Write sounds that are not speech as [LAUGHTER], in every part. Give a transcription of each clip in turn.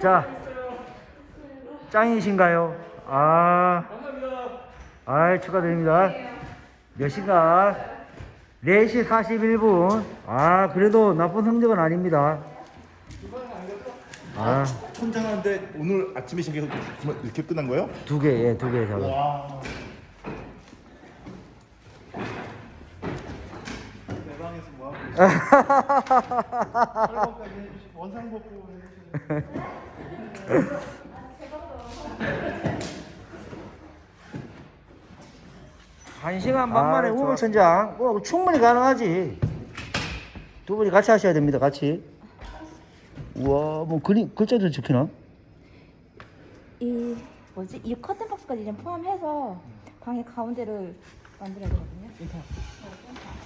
자, 짱이신가요? 아, 아 축하드립니다. 몇 시간? 4시 41분. 아, 그래도 나쁜 성적은 아닙니다. 아, 혼자하는데 오늘 아침에 시작해서 정말 이렇게 끝난 거예요? 두 개, 예, 두 개 잡아. 와. 내 방에서 뭐 하고 있어? 설거까지 해주시고 원상복구 해주시고. 한 시간 반 아, 만에 좋았어. 우물천장. 뭐, 충분히 가능하지. 두 분이 같이 하셔야 됩니다, 같이. 우와, 뭐, 그림, 글자도 적히나? 이 뭐지 이 커튼 박스까지 좀 포함해서 방의 가운데를 만들어야 되거든요. 아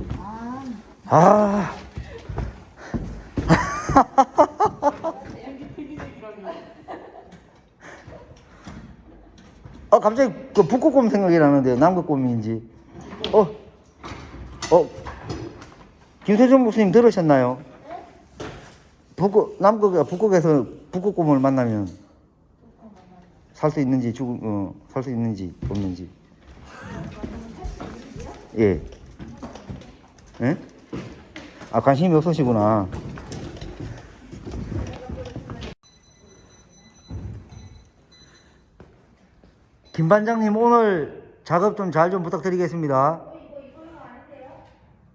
아 갑자기 그 북극곰 생각이 나는데요. 남극곰인지. 어, 어, 김세준 목사님 들으셨나요? 북극 남극 북극에서 북극곰을 만나면 살 수 있는지 죽, 어, 살 수 있는지 없는지. 예. 예? 아 관심이 없으시구나. 김 반장님 오늘 작업 좀 잘좀 부탁드리겠습니다.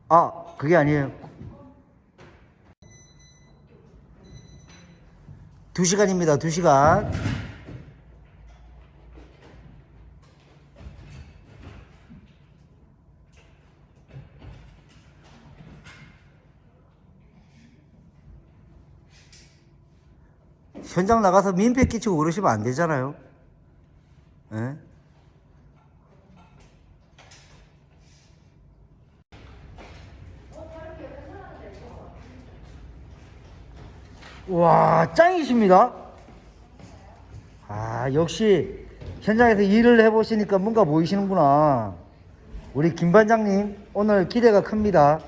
아 그게 아니에요. 두 시간입니다. 두 시간. 현장 나가서 민폐 끼치고 그러시면 안 되잖아요. 예? 와, 짱이십니다. 아, 역시 현장에서 일을 해보시니까 뭔가 보이시는구나. 우리 김 반장님, 오늘 기대가 큽니다.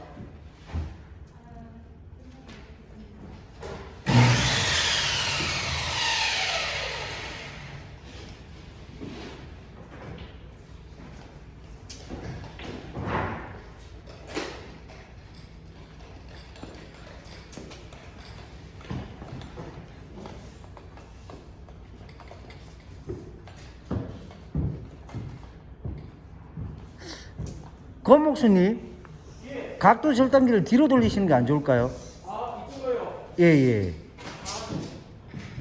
권목수님, 각도 절단기를 뒤로 돌리시는 게 안 좋을까요? 아, 이쪽으로요? 예, 예.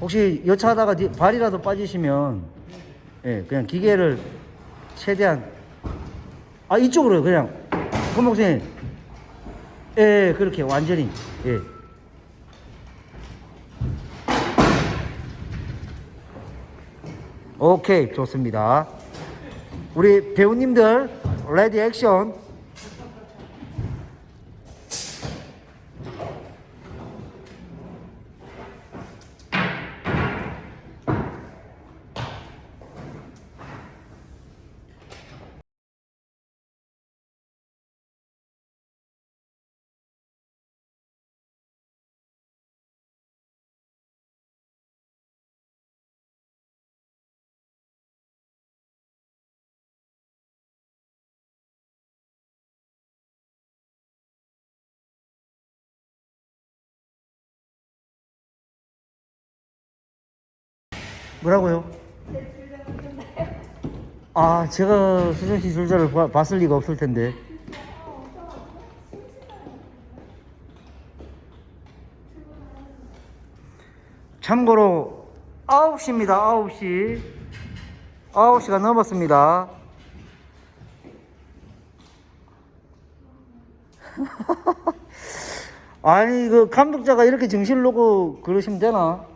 혹시 여차하다가 뒤- 발이라도 빠지시면, 예, 그냥 기계를 최대한, 아, 이쪽으로요, 그냥. 권목수님. 예, 예, 그렇게 완전히, 예. 오케이, 좋습니다. 우리 배우님들 레디 액션 뭐라고요? 아 제가 수정 씨 줄자를 봐- 봤을 리가 없을 텐데 참고로 9시입니다 9시 9시가 넘었습니다 [LAUGHS] 아니 그 감독자가 이렇게 정신을 놓고 그러시면 되나?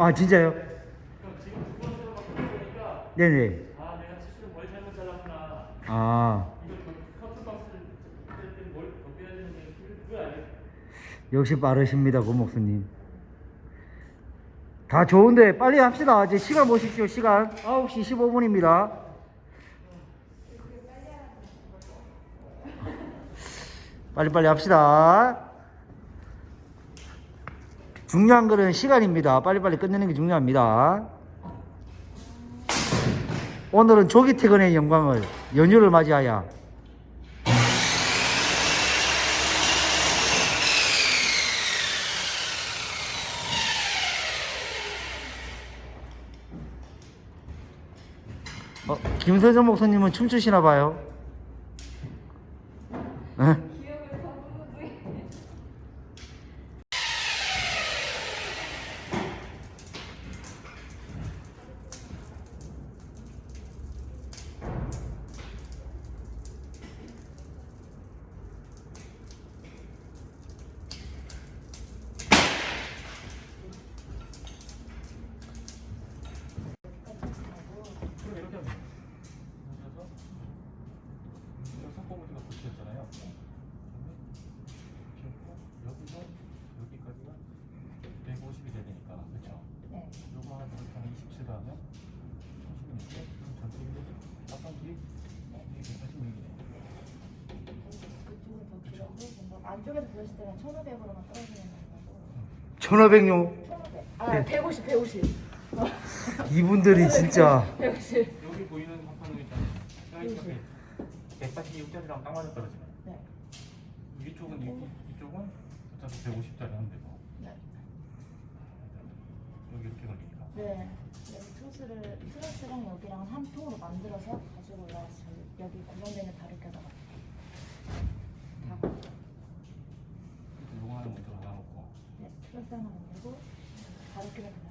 아 진짜요? 네네. 아 내가 치수를 뭘 잘못 잘랐구나 아 이거 그 커트 박스를 그때 뭘 덮여야 되는데 그걸 알겠어 역시 빠르십니다 고 목수님. 다 좋은데 빨리 합시다. 이제 시간 보십시오. 시간 9시 15분입니다. 빨리빨리 합시다. 중요한 거는 시간입니다. 빨리빨리 끝내는 게 중요합니다. 오늘은 조기 퇴근의 영광을 연휴를 맞이하여 어, 김서정 목사님은 춤추시나 봐요. 안쪽에서 보였을 때는 1,500으로만 떨어지는 거고 1500요. 1,500. 아, 150, 150. [LAUGHS] 이분들이 진짜 150. 여기 보이는 한판은 일단 사이즈가 186짜리랑 딱 맞아 떨어지네 네. 위쪽은 이, 이- 이쪽은 어차피 150짜리 하면 되고 네. 여기 이렇게 걸리니까 네. 여기 트러스를 트러스랑 여기랑 한 통으로 만들어서 가지고 올라왔어요. 여기 고정되는 바로 껴다가. 다. 요거 하나 만들고 바로 껴다